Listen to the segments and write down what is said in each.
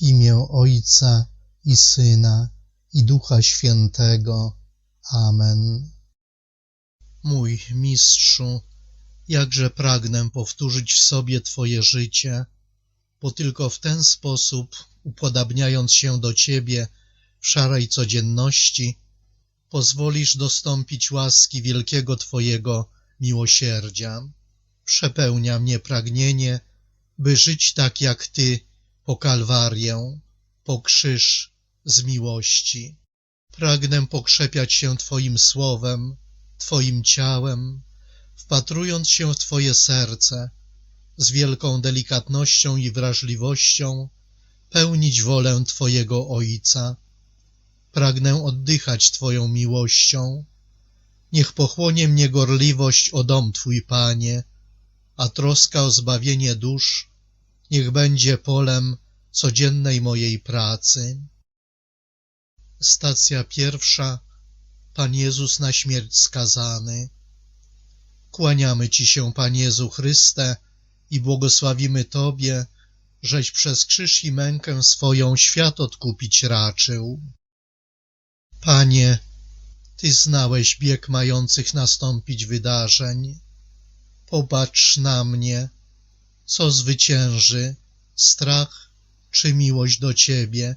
Imię Ojca i Syna i Ducha Świętego. Amen. Mój Mistrzu, jakże pragnę powtórzyć w sobie Twoje życie, bo tylko w ten sposób, upodabniając się do Ciebie w szarej codzienności, pozwolisz dostąpić łaski wielkiego Twojego miłosierdzia. Przepełnia mnie pragnienie, by żyć tak jak Ty po Kalwarię, po krzyż z miłości. Pragnę pokrzepiać się Twoim słowem, Twoim ciałem, wpatrując się w Twoje serce, z wielką delikatnością i wrażliwością pełnić wolę Twojego Ojca. Pragnę oddychać Twoją miłością. Niech pochłonie mnie gorliwość o dom Twój, Panie, a troska o zbawienie dusz niech będzie polem codziennej mojej pracy. Stacja pierwsza. Pan Jezus na śmierć skazany. Kłaniamy Ci się, Panie Jezu Chryste, i błogosławimy Tobie, żeś przez krzyż i mękę swoją świat odkupić raczył. Panie, Ty znałeś bieg mających nastąpić wydarzeń. Popatrz na mnie, co zwycięży, strach czy miłość do Ciebie,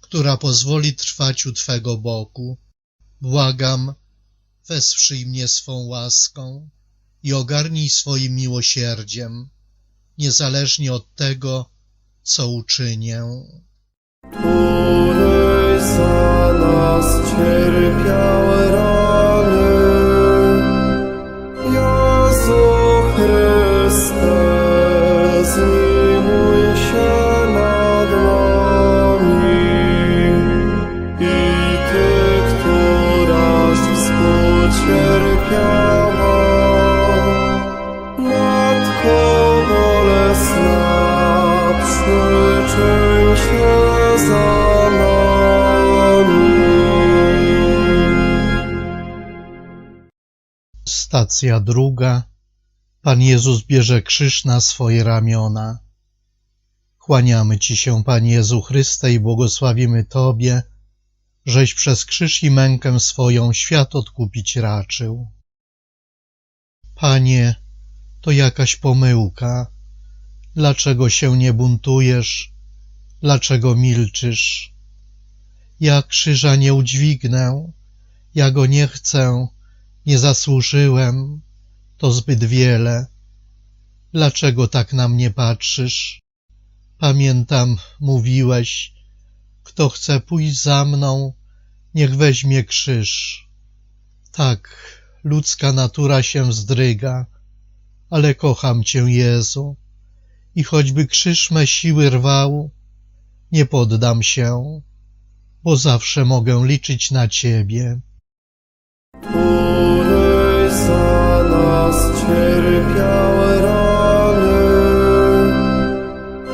która pozwoli trwać u Twego boku. Błagam, wesprzyj mnie swą łaską i ogarnij swoim miłosierdziem, niezależnie od tego, co uczynię. Za nas Stacja druga. Pan Jezus bierze krzyż na swoje ramiona. Kłaniamy Ci się, Panie Jezu Chryste, i błogosławimy Tobie, żeś przez krzyż i mękę swoją świat odkupić raczył. Panie, to jakaś pomyłka. Dlaczego się nie buntujesz? Dlaczego milczysz? Ja krzyża nie udźwignę, ja go nie chcę, nie zasłużyłem, to zbyt wiele. Dlaczego tak na mnie patrzysz? Pamiętam, mówiłeś, kto chce pójść za mną, niech weźmie krzyż. Tak, ludzka natura się zdryga, ale kocham Cię, Jezu, i choćby krzyż me siły rwał, nie poddam się, bo zawsze mogę liczyć na Ciebie. Który za nas cierpiał rany,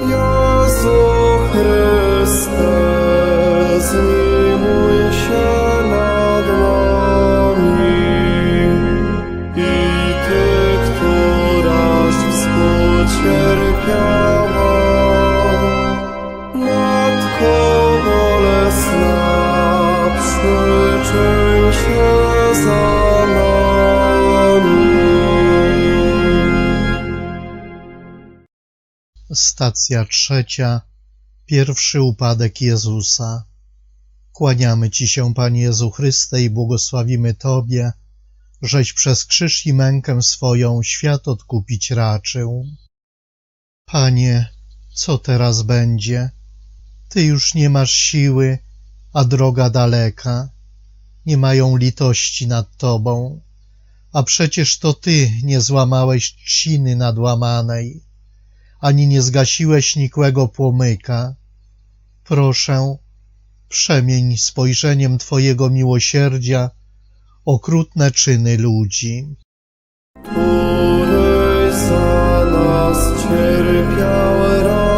Jezu Chryste, zmiłuj się nad nami. I Ty, któraś współcierpiała, Matko. Stacja trzecia. Pierwszy upadek Jezusa. Kłaniamy Ci się, Panie Jezu Chryste, i błogosławimy Tobie, żeś przez krzyż i mękę swoją świat odkupić raczył. Panie, co teraz będzie? Ty już nie masz siły, a droga daleka. Nie mają litości nad Tobą, a przecież to Ty nie złamałeś trzciny nadłamanej, ani nie zgasiłeś nikłego płomyka. Proszę, przemień spojrzeniem Twojego miłosierdzia okrutne czyny ludzi. Który za nas cierpiał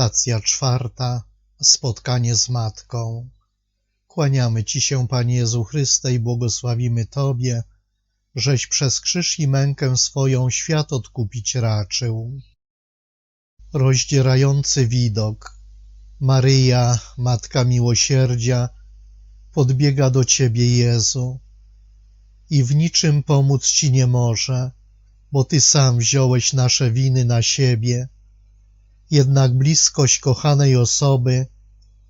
Stacja czwarta. Spotkanie z Matką. Kłaniamy Ci się, Panie Jezu Chryste, i błogosławimy Tobie, żeś przez krzyż i mękę swoją świat odkupić raczył. Rozdzierający widok. Maryja, Matka Miłosierdzia, podbiega do Ciebie, Jezu, i w niczym pomóc Ci nie może, bo Ty sam wziąłeś nasze winy na siebie. Jednak bliskość kochanej osoby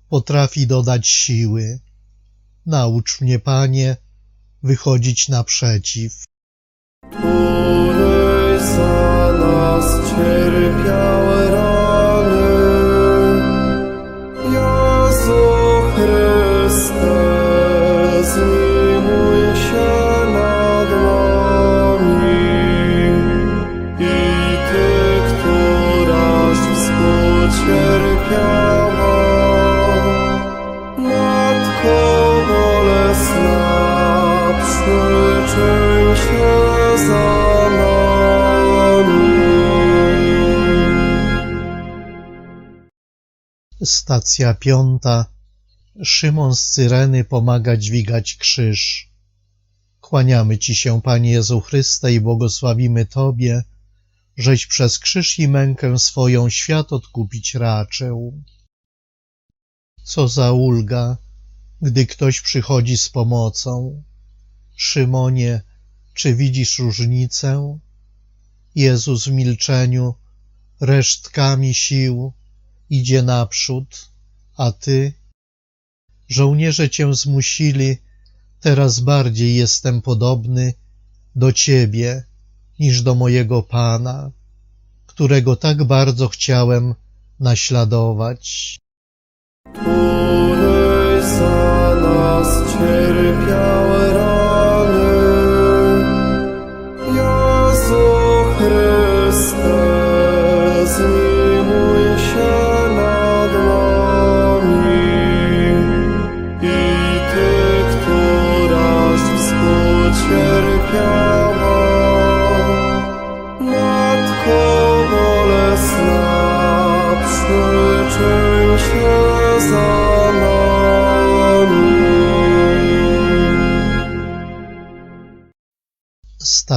potrafi dodać siły. Naucz mnie, Panie, wychodzić naprzeciw. który za nas cierpiał Stacja piąta. Szymon z Cyreny pomaga dźwigać krzyż. Kłaniamy Ci się, Panie Jezu Chryste, i błogosławimy Tobie, żeś przez krzyż i mękę swoją świat odkupić raczył. Co za ulga, gdy ktoś przychodzi z pomocą. Szymonie, czy widzisz różnicę? Jezus w milczeniu, resztkami sił, idzie naprzód, a Ty? Żołnierze Cię zmusili, teraz bardziej jestem podobny do Ciebie niż do mojego Pana, którego tak bardzo chciałem naśladować. za nas cierpiał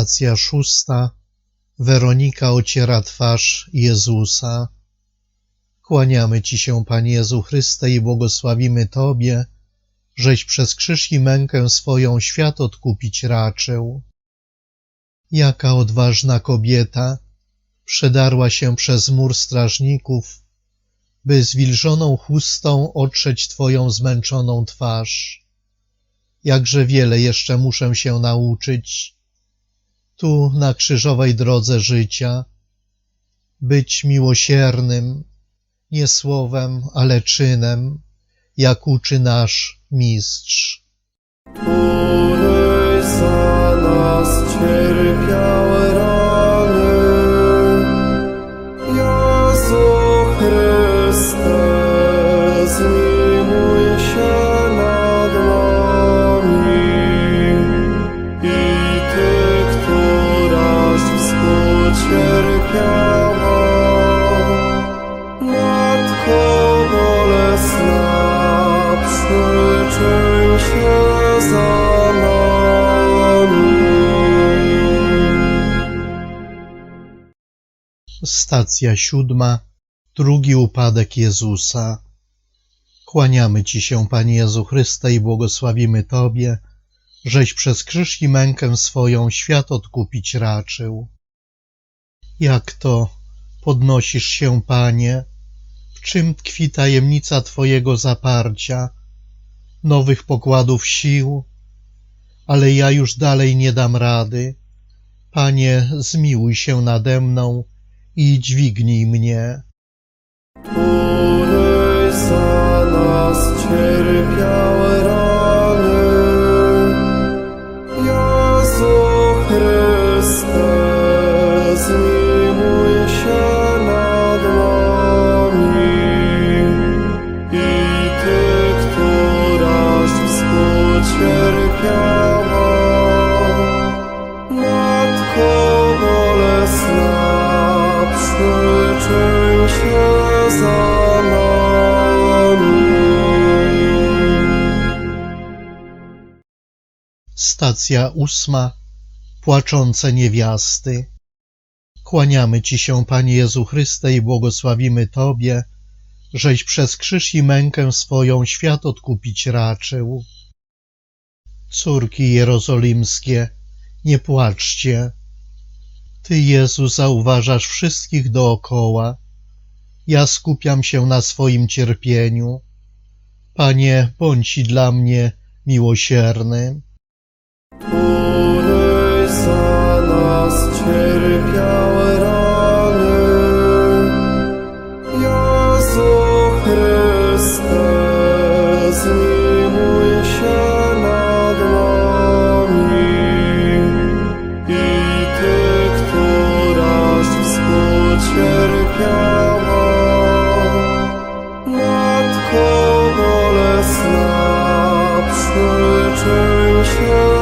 Stacja szósta. Weronika ociera twarz Jezusa. Kłaniamy Ci się, Panie Jezu Chryste, i błogosławimy Tobie, żeś przez krzyż i mękę swoją świat odkupić raczył. Jaka odważna kobieta przedarła się przez mur strażników, by zwilżoną chustą otrzeć Twoją zmęczoną twarz. Jakże wiele jeszcze muszę się nauczyć, tu na krzyżowej drodze życia, być miłosiernym, nie słowem, ale czynem, jak uczy nasz mistrz. Stacja siódma. Drugi upadek Jezusa. Kłaniamy Ci się, Panie Jezu Chryste, i błogosławimy Tobie, żeś przez krzyż i mękę swoją świat odkupić raczył. Jak to podnosisz się, Panie? W czym tkwi tajemnica Twojego zaparcia, nowych pokładów sił? Ale ja już dalej nie dam rady. Panie, zmiłuj się nade mną i dźwignij mnie. który za nas cierpiał rany. Stacja ósma. Płaczące niewiasty. Kłaniamy Ci się, Panie Jezu Chryste, i błogosławimy Tobie, żeś przez krzyż i mękę swoją świat odkupić raczył. Córki jerozolimskie, nie płaczcie. Ty, Jezu, zauważasz wszystkich dookoła. Ja skupiam się na swoim cierpieniu. Panie, bądź dla mnie miłosierny. Któryś za nas cierpiał rany. Jezu zmiłuj się nad nami. I Ty, któraś współcierpiała, Matko bolesna, przyczyń się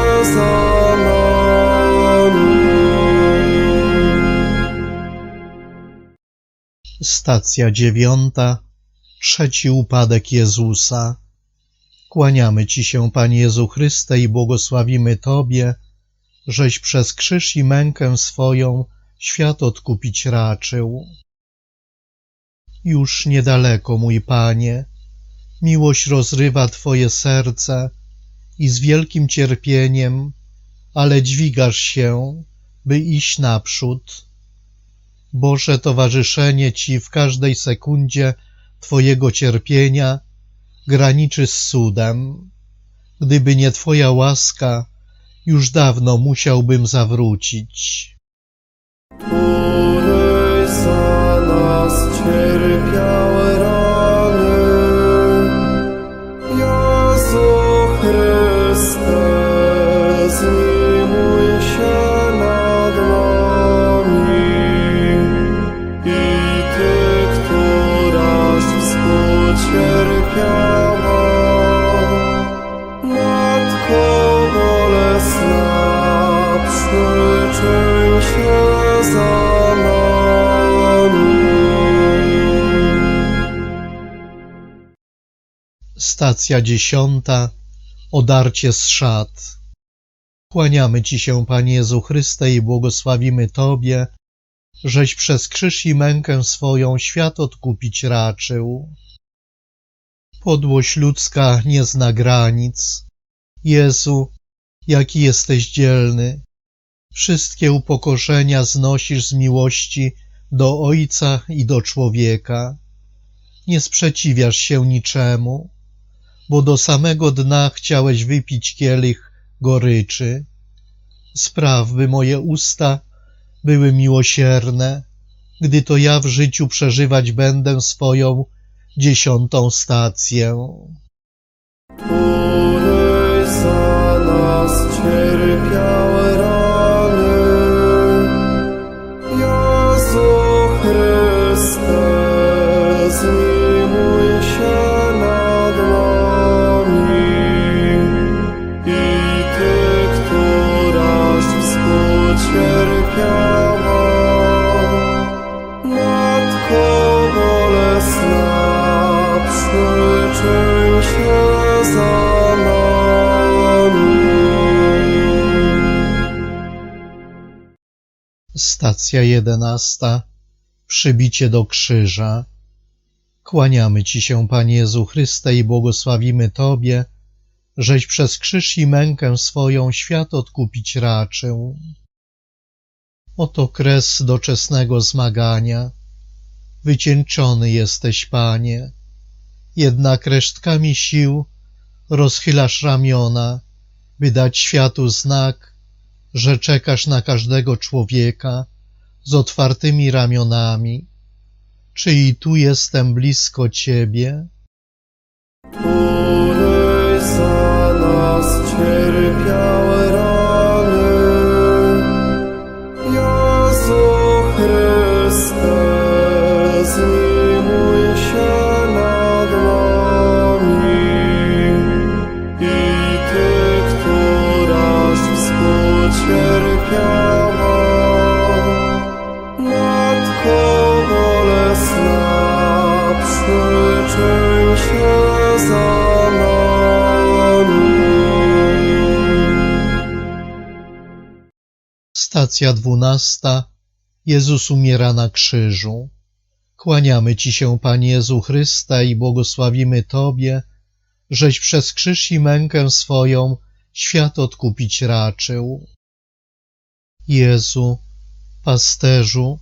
Stacja dziewiąta. Trzeci upadek Jezusa. Kłaniamy Ci się, Panie Jezu Chryste, i błogosławimy Tobie, żeś przez krzyż i mękę swoją świat odkupić raczył. Już niedaleko, mój Panie, miłość rozrywa Twoje serce i z wielkim cierpieniem, ale dźwigasz się, by iść naprzód. Boże towarzyszenie Ci w każdej sekundzie Twojego cierpienia graniczy z cudem. Gdyby nie Twoja łaska, już dawno musiałbym zawrócić. Któryś za nas cierpiał Stacja dziesiąta. Odarcie z szat. Kłaniamy Ci się, Panie Jezu Chryste, i błogosławimy Tobie, żeś przez krzyż i mękę swoją świat odkupić raczył. Podłość ludzka nie zna granic. Jezu, jaki jesteś dzielny. Wszystkie upokorzenia znosisz z miłości do Ojca i do człowieka. Nie sprzeciwiasz się niczemu, bo do samego dna chciałeś wypić kielich goryczy. Spraw, by moje usta były miłosierne, gdy to ja w życiu przeżywać będę swoją dziesiątą stację. Za nas cierpiał Stacja jedenasta. Przybicie do krzyża. Kłaniamy Ci się, Panie Jezu Chryste, i błogosławimy Tobie, żeś przez krzyż i mękę swoją świat odkupić raczył. Oto kres doczesnego zmagania. Wycieńczony jesteś, Panie. Jednak resztkami sił rozchylasz ramiona, by dać światu znak, że czekasz na każdego człowieka z otwartymi ramionami. Czy i tu jestem blisko Ciebie? Stacja dwunasta. Jezus umiera na krzyżu. Kłaniamy Ci się, Panie Jezu Chryste, i błogosławimy Tobie, żeś przez krzyż i mękę swoją świat odkupić raczył. Jezu, pasterzu,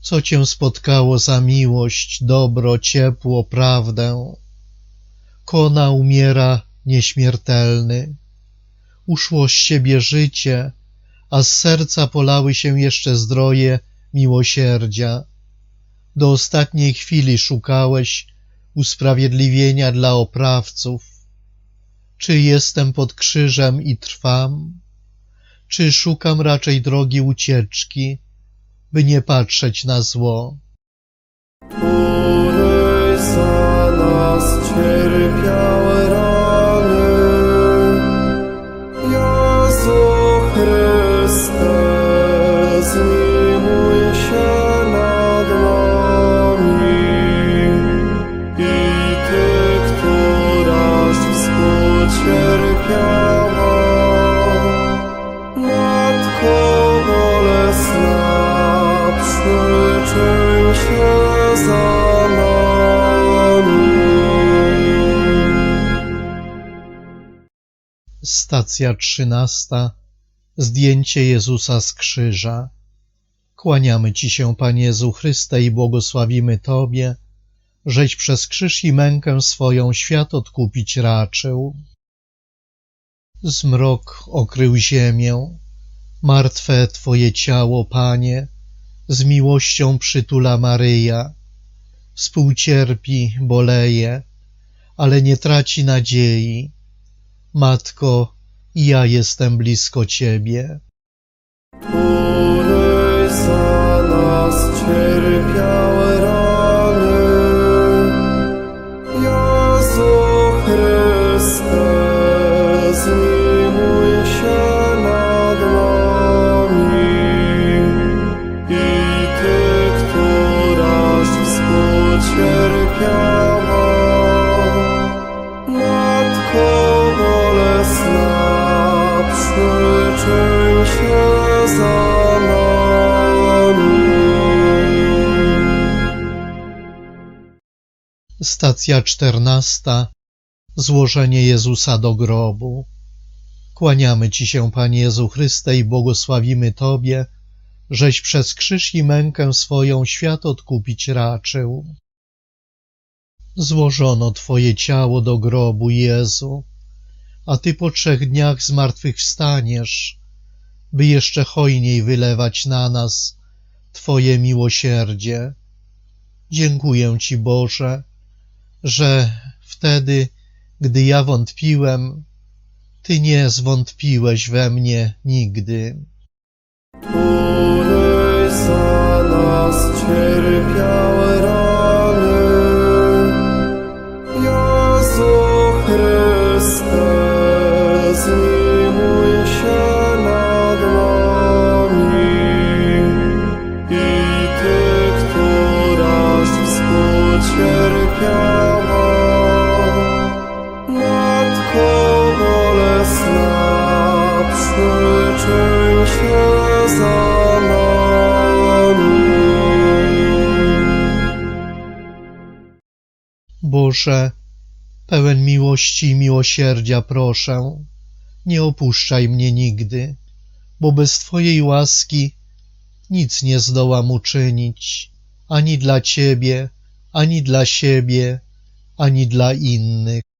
co Cię spotkało za miłość, dobro, ciepło, prawdę? Kona umiera nieśmiertelny. Uszło z Ciebie życie, a z serca polały się jeszcze zdroje miłosierdzia. Do ostatniej chwili szukałeś usprawiedliwienia dla oprawców. Czy jestem pod krzyżem i trwam? Czy szukam raczej drogi ucieczki, by nie patrzeć na zło? Za nas cierpiał Stacja trzynasta. Zdjęcie Jezusa z krzyża. Kłaniamy Ci się, Panie Jezu Chryste, i błogosławimy Tobie, żeś przez krzyż i mękę swoją świat odkupić raczył. Zmrok okrył ziemię, martwe Twoje ciało, Panie, z miłością przytula Maryja, współcierpi, boleje, ale nie traci nadziei. Matko, ja jestem blisko Ciebie. Za nas rany. Jezu Chryste, zmiłuj się Stacja czternasta. Złożenie Jezusa do grobu. Kłaniamy Ci się, Panie Jezu Chryste, i błogosławimy Tobie, żeś przez krzyż i mękę swoją świat odkupić raczył. Złożono Twoje ciało do grobu, Jezu, a Ty po trzech dniach zmartwychwstaniesz, by jeszcze hojniej wylewać na nas Twoje miłosierdzie. Dziękuję Ci, Boże, że wtedy, gdy ja wątpiłem, Ty nie zwątpiłeś we mnie nigdy. Któryś za nas cierpiał Boże, pełen miłości i miłosierdzia proszę, nie opuszczaj mnie nigdy, bo bez Twojej łaski nic nie zdołam uczynić, ani dla Ciebie, ani dla siebie, ani dla innych.